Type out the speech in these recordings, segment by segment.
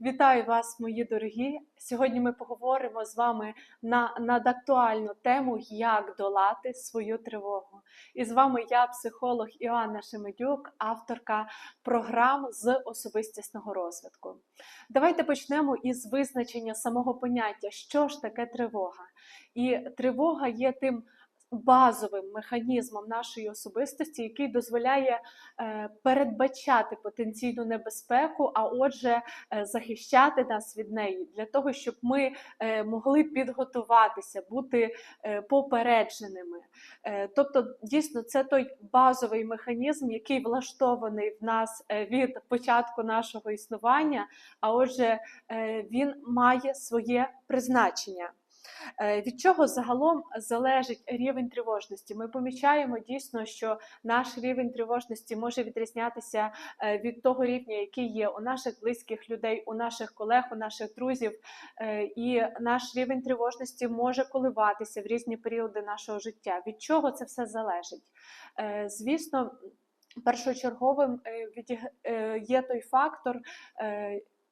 Вітаю вас, мої дорогі! Сьогодні ми поговоримо з вами на надактуальну тему, як долати свою тривогу. І з вами я, психолог Іоанна Шемедюк, авторка програм з особистісного розвитку. Давайте почнемо із визначення самого поняття, що ж таке тривога. І тривога є тим базовим механізмом нашої особистості, який дозволяє е, передбачати потенційну небезпеку, а отже, е, захищати нас від неї, для того, щоб ми е, могли підготуватися, бути попередженими. Тобто, дійсно, це той базовий механізм, який влаштований в нас від початку нашого існування, а отже, він має своє призначення. Е, від чого загалом залежить рівень тривожності? Ми помічаємо дійсно, що наш рівень тривожності може відрізнятися е, від того рівня, який є у наших близьких людей, у наших колег, у наших друзів, е, і наш рівень тривожності може коливатися в різні періоди нашого життя. Від чого це все залежить? Звісно. Першочерговим є той фактор,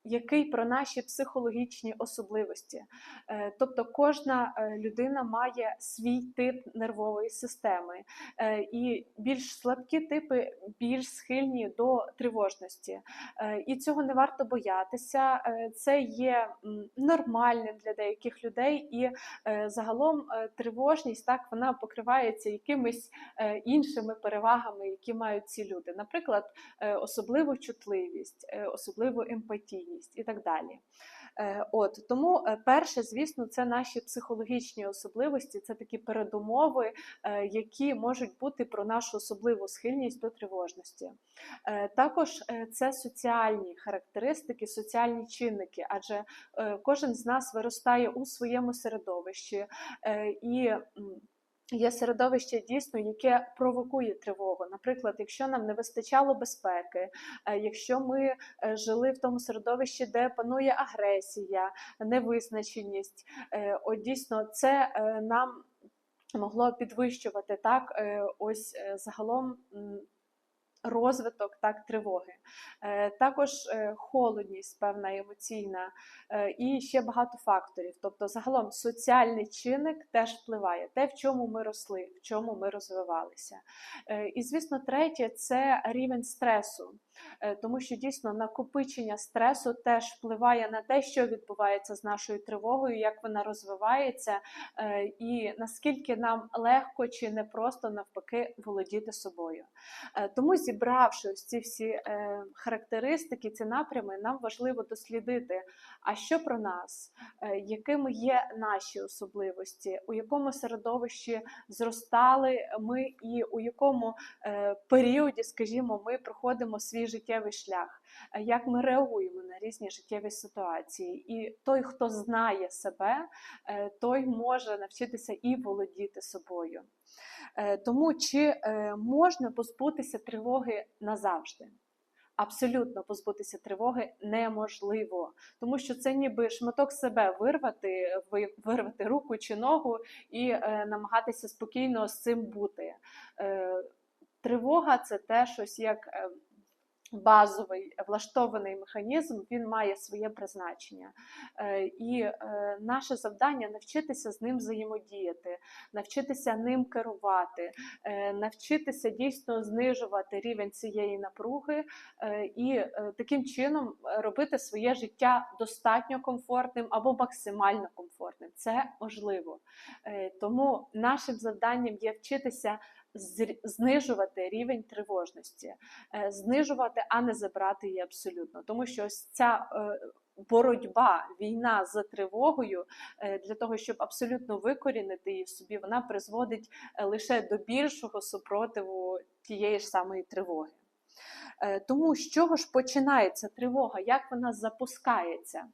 який про наші психологічні особливості. Е, тобто кожна е, людина має свій тип нервової системи, е, і більш слабкі типи більш схильні до тривожності. І цього не варто боятися. Це є нормальним для деяких людей, і загалом тривожність так вона покривається якимись іншими перевагами, які мають ці люди. Наприклад, особливу чутливість, особливу емпатію інвалідність і так далі. Е, от Тому е, перше, звісно, це наші психологічні особливості, це такі передумови, е, які можуть бути про нашу особливу схильність до тривожності. Також це соціальні характеристики, соціальні чинники, адже кожен з нас виростає у своєму середовищі. і Є середовище дійсно, яке провокує тривогу. Наприклад, якщо нам не вистачало безпеки, е, якщо ми е, жили в тому середовищі, де панує агресія, невизначеність, е, от дійсно це нам могло підвищувати так, ось загалом розвиток так, тривоги. Е, також е, холодність, певна емоційна, е, і ще багато факторів. Тобто, загалом соціальний чинник теж впливає, те, в чому ми росли, в чому ми розвивалися. І, звісно, третє це рівень стресу. Тому що дійсно накопичення стресу теж впливає на те, що відбувається з нашою тривогою, як вона розвивається, і наскільки нам легко чи не просто навпаки володіти собою. Тому зібравши ось ці всі е, характеристики, ці напрями, нам важливо дослідити, а що про нас, е, якими є наші особливості, у якому середовищі зростали ми, і у якому е, періоді, скажімо, ми проходимо свій життєвий шлях, як ми реагуємо на різні життєві ситуації. І той, хто знає себе, е, той може навчитися і володіти собою. Е, тому чи е, можна позбутися тривоги назавжди? Абсолютно позбутися тривоги неможливо, тому що це ніби шматок себе вирвати, вирвати руку чи ногу і е, намагатися спокійно з цим бути. Е, Тривога це те щось як е, базовий влаштований механізм, він має своє призначення. Е, і е, наше завдання навчитися з ним взаємодіяти, навчитися ним керувати, е, навчитися дійсно знижувати рівень цієї напруги і таким чином робити своє життя достатньо комфортним або максимально комфортним. Це можливо. Тому нашим завданням є вчитися знижувати рівень тривожності, е, знижувати, а не забрати її абсолютно. Тому що ось ця е, боротьба, війна за тривогою е, для того, щоб абсолютно викорінити її собі, вона призводить лише до більшого супротиву тієї ж самої тривоги. Е, тому з чого ж починається тривога? Як вона запускається?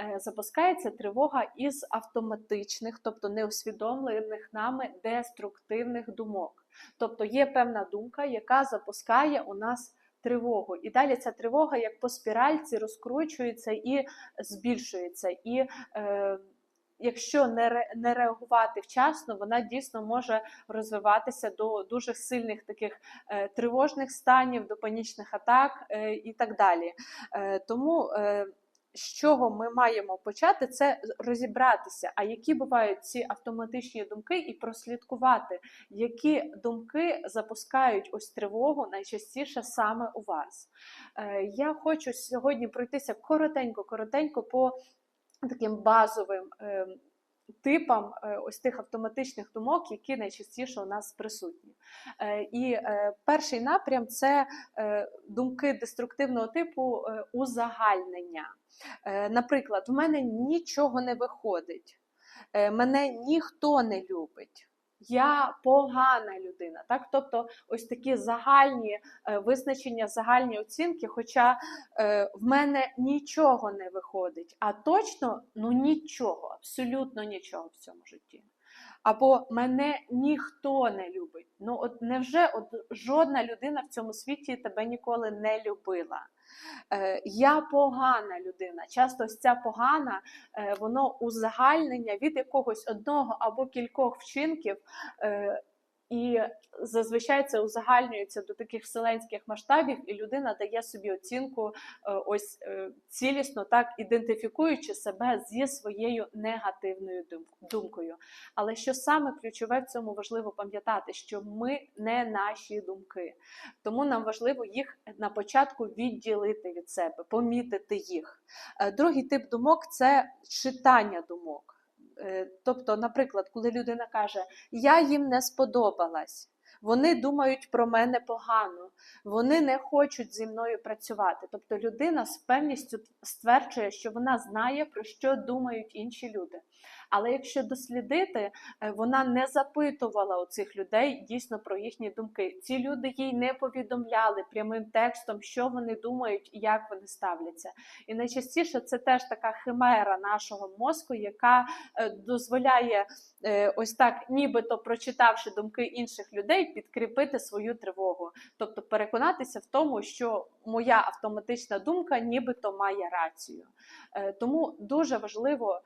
Е, запускається тривога із автоматичних, тобто неусвідомлених нами деструктивних думок. Тобто є певна думка, яка запускає у нас тривогу. І далі ця тривога, як по спіральці, розкручується і збільшується. І е, якщо не не реагувати вчасно, вона дійсно може розвиватися до дуже сильних таких е, тривожних станів, до панічних атак е, і так далі. Е, тому з чого ми маємо почати, це розібратися, а які бувають ці автоматичні думки, і прослідкувати, які думки запускають ось тривогу найчастіше саме у вас. Я хочу сьогодні пройтися коротенько-коротенько по таким базовим е, типам е, ось тих автоматичних думок, які найчастіше у нас присутні. Е, І е, перший напрям це думки деструктивного типу узагальнення. Наприклад, в мене нічого не виходить, мене ніхто не любить. Я погана людина, так тобто ось такі загальні е, визначення, загальні оцінки. Хоча е, в мене нічого не виходить, а точно ну нічого, абсолютно нічого в цьому житті. Або мене ніхто не любить. Ну, от невже от жодна людина в цьому світі тебе ніколи не любила? Е, я погана людина. Часто ось ця погана, е, воно узагальнення від якогось одного або кількох вчинків. Е, і зазвичай це узагальнюється до таких вселенських масштабів, і людина дає собі оцінку е, ось е, цілісно, так ідентифікуючи себе зі своєю негативною думкою. Але що саме ключове в цьому важливо пам'ятати, що ми не наші думки, тому нам важливо їх на початку відділити від себе, помітити їх. Е, Другий тип думок це читання думок. Е, Тобто, наприклад, коли людина каже, я їм не сподобалась. Вони думають про мене погано, вони не хочуть зі мною працювати. Тобто людина з певністю стверджує, що вона знає, про що думають інші люди. Але якщо дослідити, е, вона не запитувала у цих людей дійсно про їхні думки. Ці люди їй не повідомляли прямим текстом, що вони думають і як вони ставляться. І найчастіше це теж така химера нашого мозку, яка е, дозволяє е, ось так, нібито прочитавши думки інших людей, підкріпити свою тривогу. Тобто переконатися в тому, що моя автоматична думка нібито має рацію. Тому дуже важливо.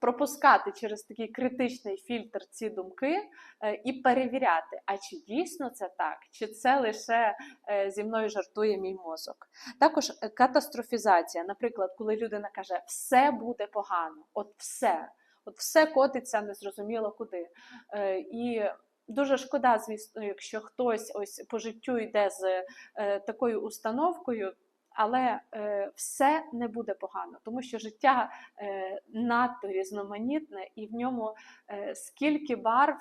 Пропускати через такий критичний фільтр ці думки е, і перевіряти, а чи дійсно це так, чи це лише е, зі мною жартує мій мозок. Також е, катастрофізація. Наприклад, коли людина каже, все буде погано, от все, от все котиться незрозуміло куди. І дуже шкода, звісно, якщо хтось ось по життю йде з е, такою установкою. Але е, все не буде погано, тому що життя е, надто різноманітне, і в ньому е, скільки барв,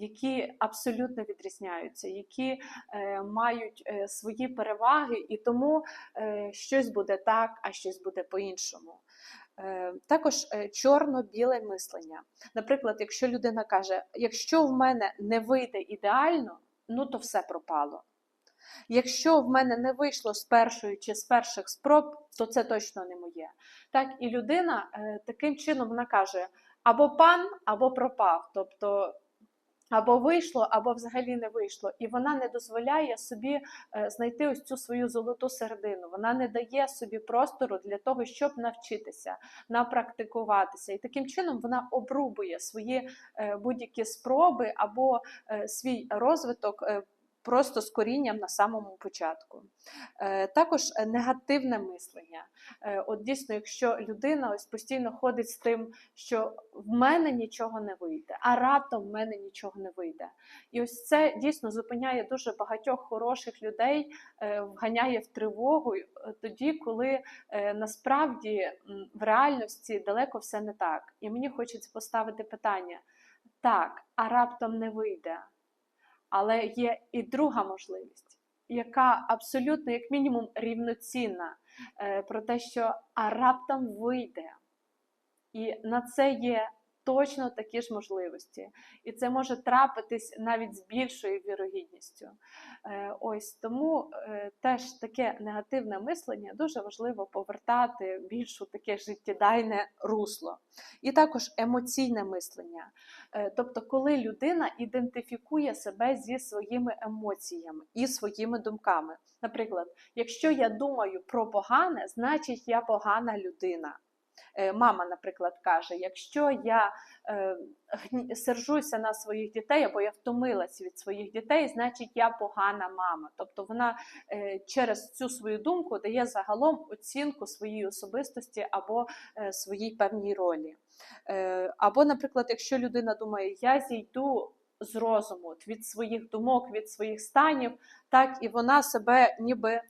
які абсолютно відрізняються, які е, мають е, свої переваги, і тому е, щось буде так, а щось буде по-іншому. Також чорно-біле мислення. Наприклад, якщо людина каже, якщо в мене не вийде ідеально, ну то все пропало. Якщо в мене не вийшло з першої чи з перших спроб, то це точно не моє. Так, і людина е, таким чином вона каже: або пан, або пропав. Тобто або вийшло, або взагалі не вийшло. І вона не дозволяє собі е, знайти ось цю свою золоту середину. Вона не дає собі простору для того, щоб навчитися, напрактикуватися. І таким чином вона обрубує свої е, будь-які спроби або свій розвиток. Просто з корінням на самому початку. Е, Також е, негативне мислення. Е, От дійсно, якщо людина ось постійно ходить з тим, що в мене нічого не вийде, а раптом в мене нічого не вийде. І ось це дійсно зупиняє дуже багатьох хороших людей, вганяє в тривогу тоді, коли насправді в реальності далеко все не так. І мені хочеться поставити питання: так, а раптом не вийде. Але є і друга можливість, яка абсолютно, як мінімум, рівноцінна е, про те, що а раптом вийде. І на це є точно такі ж можливості. І це може трапитись навіть з більшою вірогідністю. Е, Ось тому е, теж таке негативне мислення дуже важливо повертати в більш у таке життєдайне русло. І також емоційне мислення. Е, Тобто, коли людина ідентифікує себе зі своїми емоціями і своїми думками. Наприклад, якщо я думаю про погане, значить я погана людина. Е, Мама, наприклад, каже: якщо я е, сержуся на своїх дітей, або я втомилась від своїх дітей, значить я погана мама. Тобто вона е, через цю свою думку дає загалом оцінку своїй особистості або своїй певній ролі. Або, наприклад, якщо людина думає, я зійду з розуму від своїх думок, від своїх станів, так і вона себе ніби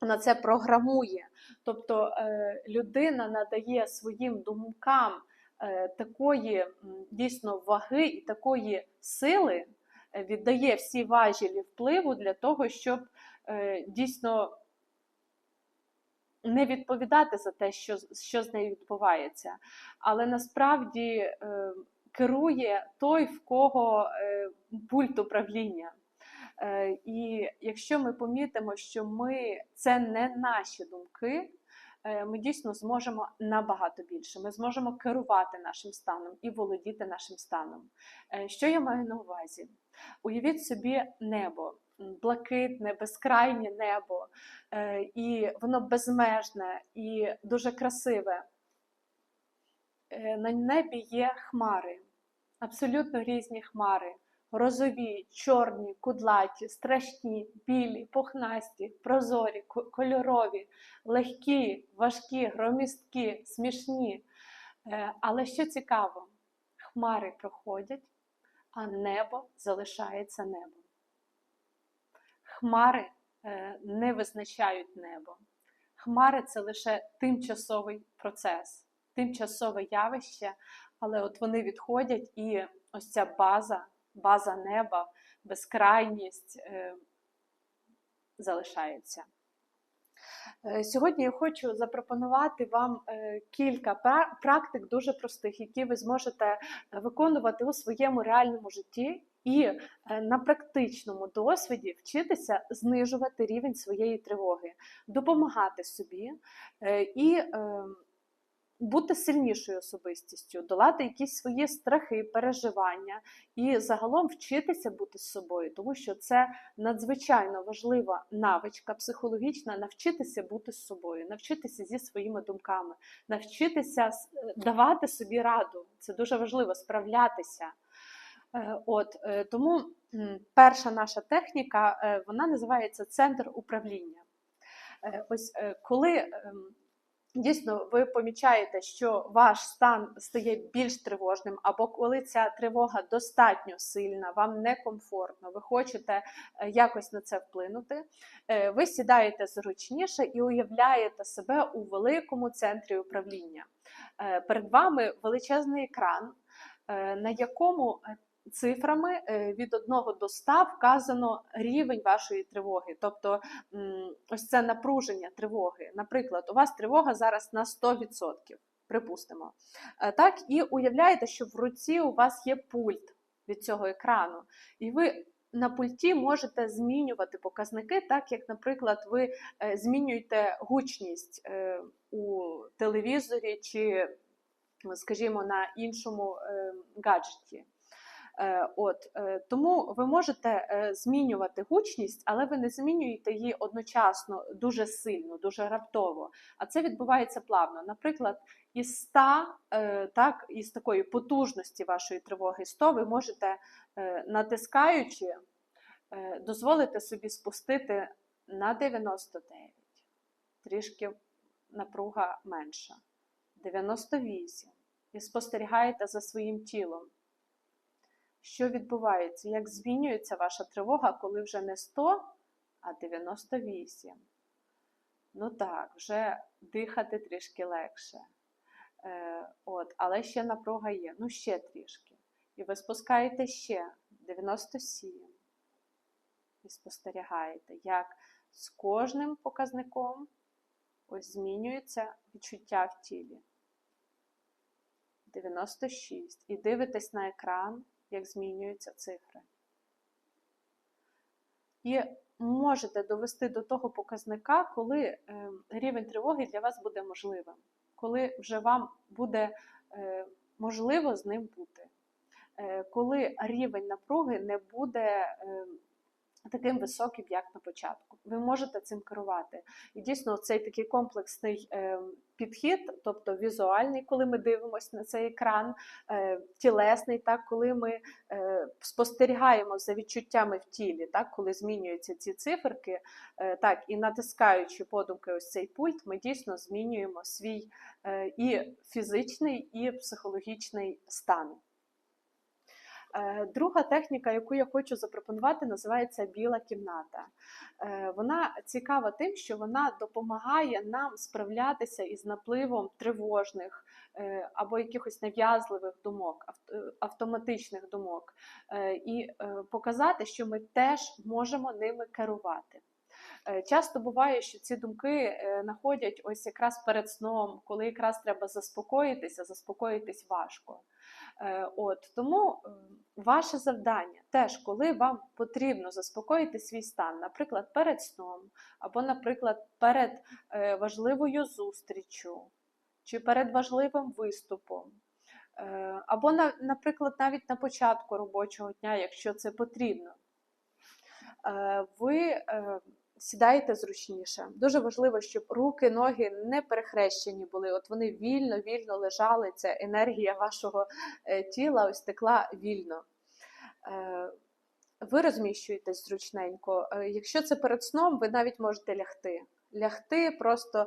на це програмує. Тобто е, людина надає своїм думкам е, такої дійсно ваги і такої сили, е, віддає всі важелі впливу для того, щоб дійсно не відповідати за те, що, що з нею відбувається. Але насправді керує той, в кого пульт управління. Е, І якщо ми помітимо, що ми це не наші думки, е, ми дійсно зможемо набагато більше. Ми зможемо керувати нашим станом і володіти нашим станом. Е, Що я маю на увазі? Уявіть собі небо, блакитне, безкрайнє небо, і воно безмежне і дуже красиве. На небі є хмари, абсолютно різні хмари. Розові, чорні, кудлаті, страшні, білі, пухнасті, прозорі, кольорові, легкі, важкі, громісткі, смішні. Е, Але що цікаво, хмари проходять, а небо залишається небом. Хмари е, не визначають небо. Хмари це лише тимчасовий процес, тимчасове явище, але от вони відходять, і ось ця база, база неба, безкрайність е, залишається. Е, Сьогодні я хочу запропонувати вам е, кілька практик дуже простих, які ви зможете виконувати у своєму реальному житті і на практичному досвіді вчитися знижувати рівень своєї тривоги, допомагати собі і е, бути сильнішою особистістю, долати якісь свої страхи, переживання і загалом вчитися бути з собою, тому що це надзвичайно важлива навичка психологічна навчитися бути з собою, навчитися зі своїми думками, навчитися е, давати собі раду. Це дуже важливо справлятися. Е, От е, тому перша наша техніка вона називається центр управління. Ось коли ем, дійсно ви помічаєте, що ваш стан стає більш тривожним, або коли ця тривога достатньо сильна, вам некомфортно, ви хочете е, якось на це вплинути, е, ви сідаєте зручніше і уявляєте себе у великому центрі управління. Е, Перед вами величезний екран, на якому цифрами е, від 1 до 100 вказано рівень вашої тривоги. Тобто ось це напруження тривоги. Наприклад, у вас тривога зараз на 100%, припустимо. Е, Так, і уявляєте, що в руці у вас є пульт від цього екрану, і ви на пульті можете змінювати показники, так як, наприклад, ви е, змінюєте гучність у телевізорі чи, скажімо, на іншому гаджеті. Е, От е, тому ви можете е, змінювати гучність, але ви не змінюєте її одночасно дуже сильно, дуже раптово. А це відбувається плавно. Наприклад, із 100, е, так, із такої потужності вашої тривоги 100 ви можете, натискаючи, дозволити собі спустити на 99, трішки напруга менша, 98. І спостерігаєте за своїм тілом що відбувається, як змінюється ваша тривога, коли вже не 100, а 98. Ну так, вже дихати трішки легше. Е, от, але ще напруга є, ну ще трішки. І ви спускаєте ще 97. І спостерігаєте, як з кожним показником ось змінюється відчуття в тілі. 96. І дивитесь на екран, як змінюються цифри. І можете довести до того показника, коли е, рівень тривоги для вас буде можливим, коли вже вам буде е, можливо з ним бути, е, коли рівень напруги не буде таким високим, як на початку. Ви можете цим керувати. І дійсно, цей такий комплексний е, підхід, тобто візуальний, коли ми дивимося на цей екран, е, тілесний, так, коли ми е, спостерігаємо за відчуттями в тілі, так, коли змінюються ці циферки, е, так, і натискаючи подумки ось цей пульт, ми дійсно змінюємо свій і фізичний, і психологічний стан. Е, Друга техніка, яку я хочу запропонувати, називається біла кімната. Е, Вона цікава тим, що вона допомагає нам справлятися із напливом тривожних е, або якихось нав'язливих думок, автоматичних думок, і показати, що ми теж можемо ними керувати. Е, Часто буває, що ці думки е, находять ось якраз перед сном, коли якраз треба заспокоїтися, заспокоїтись важко. Е, От тому ваше завдання теж, коли вам потрібно заспокоїти свій стан, наприклад, перед сном, або, наприклад, перед важливою зустріччю, чи перед важливим виступом, або, наприклад, навіть на початку робочого дня, якщо це потрібно, ви е, сідаєте зручніше. Дуже важливо, щоб руки, ноги не перехрещені були. От вони вільно, вільно лежали. Ця енергія вашого е, тіла ось текла вільно. Е, Ви розміщуєтесь зручненько. Е, Якщо це перед сном, ви навіть можете лягти. Лягти, просто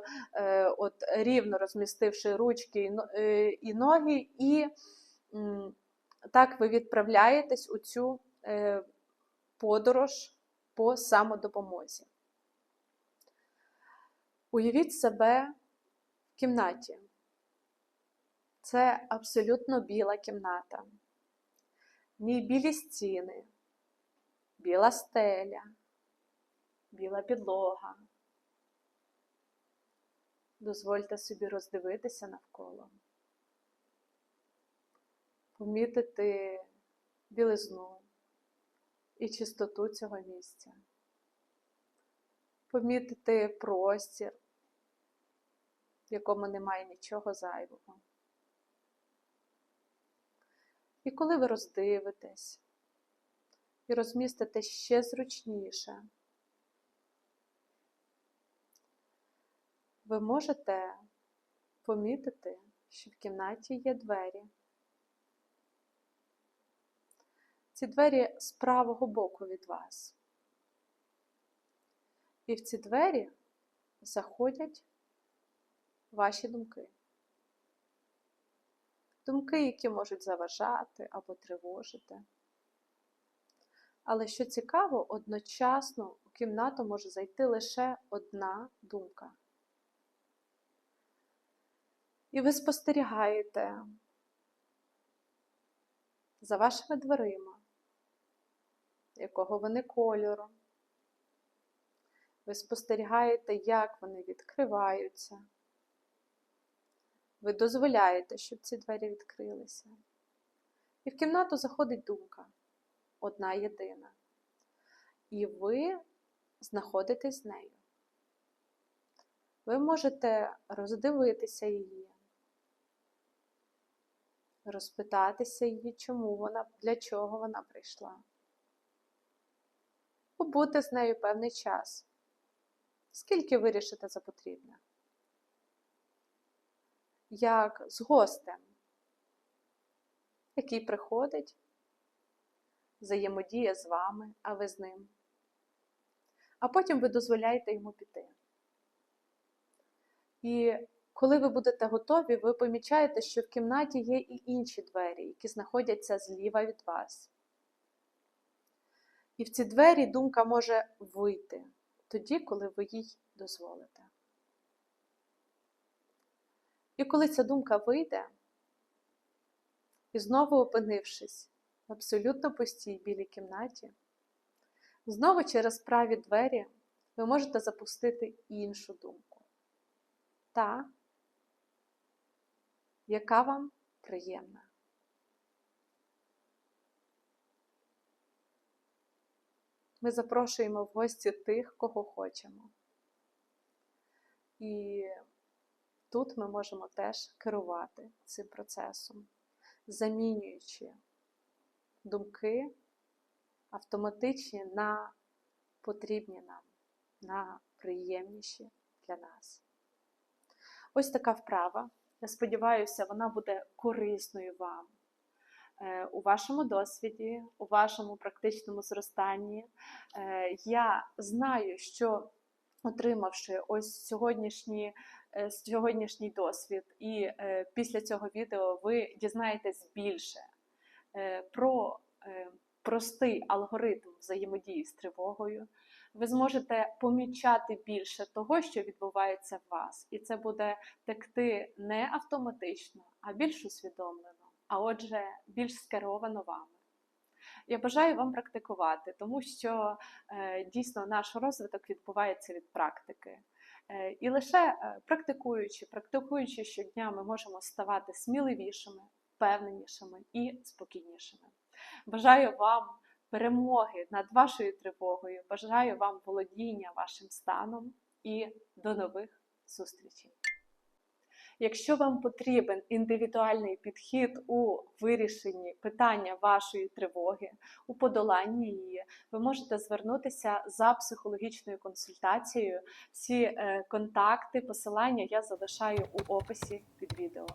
от рівно розмістивши ручки і но- і ноги, і так ви відправляєтесь у цю подорож по самодопомозі. Уявіть себе в кімнаті. Це абсолютно біла кімната. В ній білі стіни, біла стеля, біла підлога. Дозвольте собі роздивитися навколо, помітити білизну і чистоту цього місця, помітити простір, в якому немає нічого зайвого. І коли ви роздивитесь і розмістите ще зручніше, ви можете помітити, що в кімнаті є двері. Ці двері з правого боку від вас. І в ці двері заходять ваші думки. Думки, які можуть заважати або тривожити. Але що цікаво, одночасно у кімнату може зайти лише одна думка. І ви спостерігаєте за вашими дверима, якого вони кольору. Ви спостерігаєте, як вони відкриваються. Ви дозволяєте, щоб ці двері відкрилися. І в кімнату заходить думка одна єдина. І ви знаходитесь з нею. Ви можете роздивитися її, розпитатися її, чому вона, для чого вона прийшла. Побути з нею певний час. Скільки вирішите за потрібне? Як з гостем, який приходить, взаємодіє з вами, а ви з ним. А потім ви дозволяєте йому піти. І коли ви будете готові, ви помічаєте, що в кімнаті є і інші двері, які знаходяться зліва від вас. І в ці двері думка може вийти тоді, коли ви їй дозволите. І коли ця думка вийде, і знову опинившись в абсолютно пустій білій кімнаті, знову через праві двері ви можете запустити іншу думку. Та, яка вам приємна. Ми запрошуємо в гості тих, кого хочемо. І тут ми можемо теж керувати цим процесом, замінюючи думки автоматичні на потрібні нам, на приємніші для нас. Ось така вправа. Я сподіваюся, вона буде корисною вам е, у вашому досвіді, у вашому практичному зростанні. Е, Я знаю, що отримавши ось сьогоднішні, сьогоднішній досвід, і е, після цього відео ви дізнаєтесь більше е, про е, простий алгоритм взаємодії з тривогою. Ви зможете помічати більше того, що відбувається в вас, і це буде текти не автоматично, а більш усвідомлено, а отже, більш скеровано вами. Я бажаю вам практикувати, тому що е, дійсно наш розвиток відбувається від практики. Е, і лише е, практикуючи, практикуючи щодня, ми можемо ставати сміливішими, впевненішими і спокійнішими. Бажаю вам перемоги над вашою тривогою, бажаю вам володіння вашим станом і до нових зустрічей. Якщо вам потрібен індивідуальний підхід у вирішенні питання вашої тривоги, у подоланні її, ви можете звернутися за психологічною консультацією. Всі е, контакти, посилання я залишаю у описі під відео.